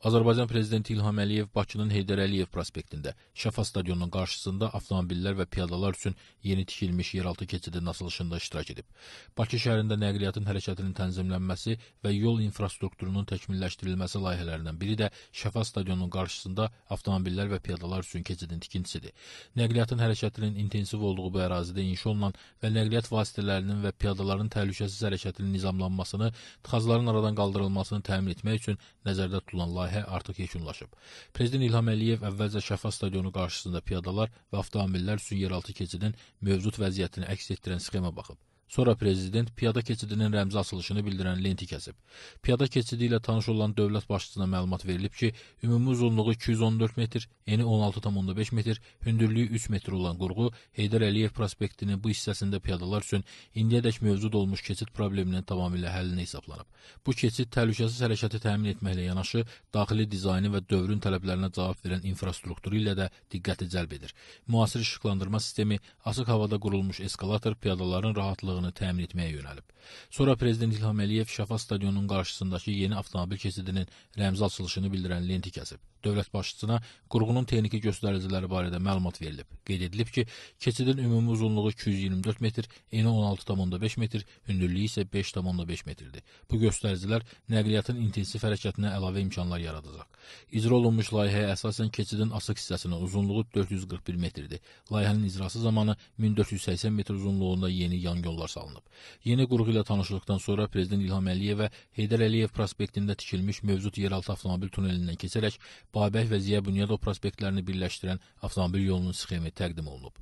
Azərbaycan Prezidenti İlham Əliyev Bakının Heydər Əliyev prospektində Şəfa stadionunun qarşısında avtomobillər və piyadalar üçün yeni tikilmiş yeraltı keçidin açılışında iştirak edib. Bakı şəhərində nəqliyyatın hərəkətinin tənzimlənməsi və yol infrastrukturunun təkmilləşdirilməsi layihələrindən biri də Şəfa stadionunun qarşısında avtomobillər və piyadalar üçün keçidin tikintisidir. Nəqliyyatın hərəkətinin intensiv olduğu bu ərazidə inşa olunan və nəqliyyat vasitələrinin və piyadaların təhlükəsiz hərəkətinin nizamlanmasını, tıxacların aradan qaldırılmasını təmin etmək üçün nəzərdə tutulan layihə layihə artıq yekunlaşıb. Prezident İlham Əliyev əvvəlcə Şəfa stadionu qarşısında piyadalar və avtomobillər üçün yeraltı keçidin mövcud vəziyyətini əks etdirən sxema baxıb. Sonra prezident piyada keçidinin rəmzi açılışını bildirən lenti kəsib. Piyada keçidi ilə tanış olan dövlət başçısına məlumat verilib ki, ümumi uzunluğu 214 metr, eni 16,5 metr, hündürlüyü 3 metr olan qurğu Heydər Əliyev prospektinin bu hissəsində piyadalar üçün indiyədək mövcud olmuş keçid probleminin tamamilə həllinə hesablanıb. Bu keçid təhlükəsiz hərəkəti təmin etməklə yanaşı, daxili dizaynı və dövrün tələblərinə cavab verən infrastrukturu ilə də diqqəti cəlb edir. Müasir işıqlandırma sistemi, açıq havada qurulmuş eskalator piyadaların rahatlığını sağlamlığını təmin etməyə yönəlib. Sonra Prezident İlham Əliyev Şəfa stadionunun qarşısındakı yeni avtomobil keçidinin rəmzi açılışını bildirən lenti kəsib. Dövlət başçısına qurğunun texniki göstəriciləri barədə məlumat verilib. Qeyd edilib ki, keçidin ümumi uzunluğu 224 metr, eni 16,5 metr, hündürlüyü isə 5,5 metrdir. Bu göstəricilər nəqliyyatın intensiv hərəkətinə əlavə imkanlar yaradacaq. İcra olunmuş layihəyə əsasən keçidin açıq hissəsinin uzunluğu 441 metrdir. Layihənin icrası zamanı 1480 metr uzunluğunda yeni yan yollar salınıb. Yeni qurğu ilə tanışlıqdan sonra Prezident İlham Əliyevə Heydər Əliyev prospektində tikilmiş mövcud yeraltı avtomobil tunelindən keçərək Babək və Ziya Bünyadov prospektlərini birləşdirən avtomobil yolunun sxemi təqdim olunub.